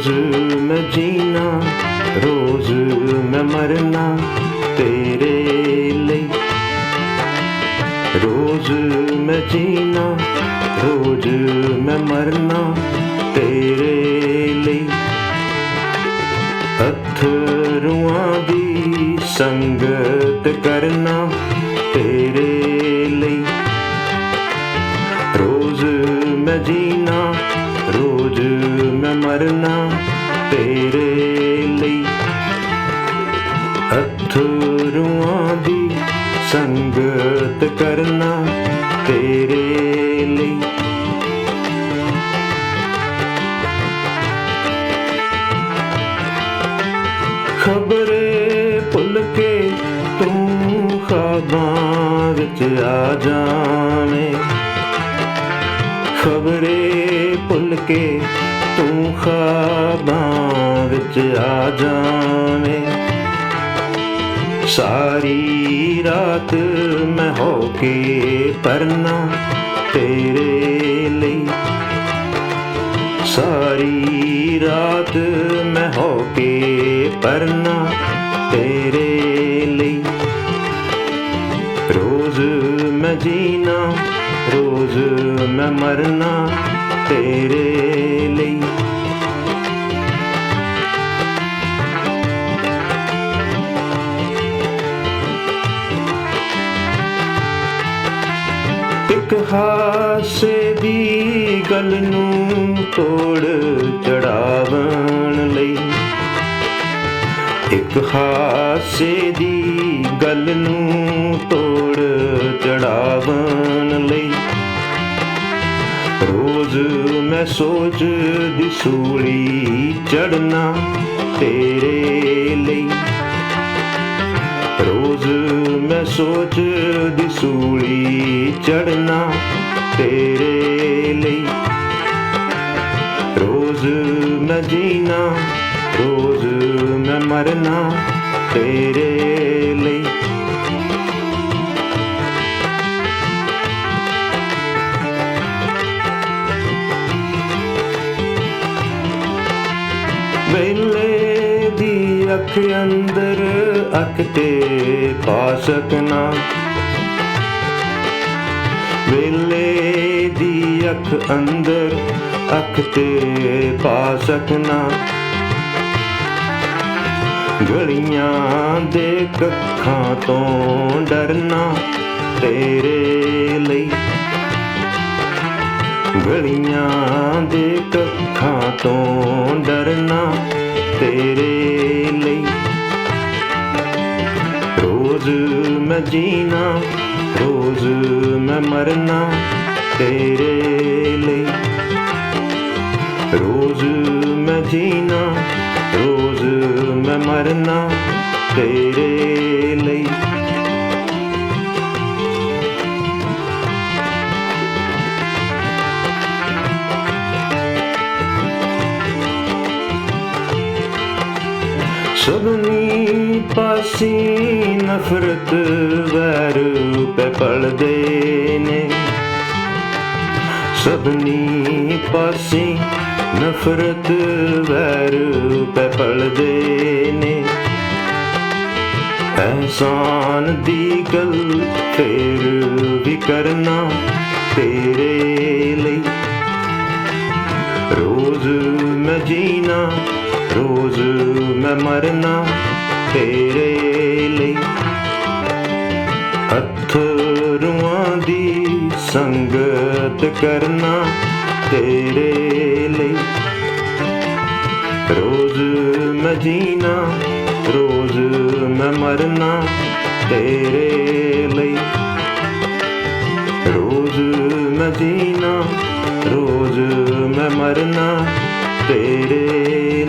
रोज म जीना मरना तेरे लिए। रोज न जीना रोज न मरना तेरे लिए। अथरुआ दी संगत करना ਮਰਨਾ ਤੇਰੇ ਲਈ। ਅਥਰੂਆਂ ਦੀ ਸੰਗਤ ਕਰਨਾ ਤੇਰੇ ਲਈ। ਖਬਰੇ ਭੁੱਲ ਕੇ ਤੂੰ ਖਾਬਾਂ ਵਿੱਚ ਆ ਜਾਵੇਂ। ਖਬਰੇ ਭੁੱਲ ਕੇ ਤੂੰ ਖਾਬਾਂ ਵਿੱਚ ਆ ਜਾਵੇਂ। ਸਾਰੀ ਰਾਤ ਮੈਂ ਹੋ ਕੇ ਪਰਨਾ ਤੇਰੇ ਲਈ। ਸਾਰੀ ਰਾਤ ਮੈਂ ਹੋ ਕੇ ਪਰਨਾ ਤੇਰੇ ਲਈ। ਰੋਜ਼ ਮੈਂ ਜੀਣਾ, ਰੋਜ਼ ਮੈਂ ਮਰਨਾ ਤੇਰੇ ਇੱਕ ਹਾਸੇ ਦੀ ਗੱਲ ਨੂੰ ਤੋੜ ਚੜਾਵਣ ਲਈ। ਇੱਕ ਹਾਸੇ ਦੀ ਗੱਲ ਨੂੰ ਤੋੜ ਚੜਾਵਣ ਲਈ। ਰੋਜ਼ ਮੈਂ ਸੋਚ ਦੀ ਸੂਲੀ ਚੜਨਾ ਤੇਰੇ ਲਈ। ਰੋਜ਼ ਮੈਂ ਸੋਚ ਦੀ ਸੂਲੀ ਚੜਨਾ ਤੇਰੇ ਲਈ। ਰੋਜ਼ ਮੈਂ ਜੀਣਾ, ਰੋਜ਼ ਮੈਂ ਮਰਨਾ ਤੇਰੇ ਲਈ। ਵੇਲੇ ਦੀ ਅੱਖ ਅੰਦਰ ਅੱਖ ਤੇ ਪਾ ਸਕਣਾ ਵੇਲੇ ਦੀ ਅੱਖ ਅੰਦਰ ਅੱਖ ਤੇ ਪਾ ਸਕਣਾ ਗਲੀਆਂ ਦੇ ਕੱਖਾਂ ਤੋਂ ਡਰਨਾ ਤੇਰੇ ਲਈ। ਗਲੀਆਂ ਦੇ ਕੱਖਾਂ ਤੋਂ ਡਰਨਾ ਤੇਰੇ जीना रोज मे मरना तेरे लिए। रोज मैं जीना रोज मैं मरना तेरे लिए। ਸਭਨੀ ਪਾਸੀ ਨਫ਼ਰਤ ਵੈਰ ਪੈ ਪਲਦੇ ਨੇ। ਸਭਨੀ ਪਾਸੀ ਨਫ਼ਰਤ ਵੈਰ ਪੈ ਪਲਦੇ ਨੇ। ਅਹਿਸਾਨ ਦੀ ਗੱਲ ਫੇਰ ਵੀ ਕਰਨਾ ਤੇਰੇ ਲਈ। ਰੋਜ਼ ਮੈਂ ਜੀਣਾ ਰੋਜ਼ ਮੈਂ ਮਰਨਾ ਤੇਰੇ ਲਈ। ਅਥਰੂਆਂ ਦੀ ਸੰਗਤ ਕਰਨਾ ਤੇਰੇ ਲਈ। ਰੋਜ਼ ਮੈਂ ਜੀਣਾ, ਰੋਜ਼ ਮੈਂ ਮਰਨਾ ਤੇਰੇ ਲਈ। ਰੋਜ਼ ਮੈਂ ਜੀਣਾ, ਰੋਜ਼ ਮੈਂ ਮਰਨਾ ਤੇਰੇ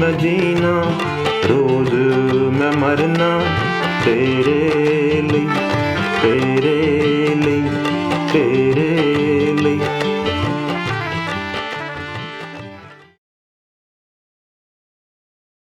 ਮੈਂ ਜੀਣਾ ਰੋਜ਼ ਮੈਂ ਮਰਨਾ ਤੇਰੇ ਲਈ।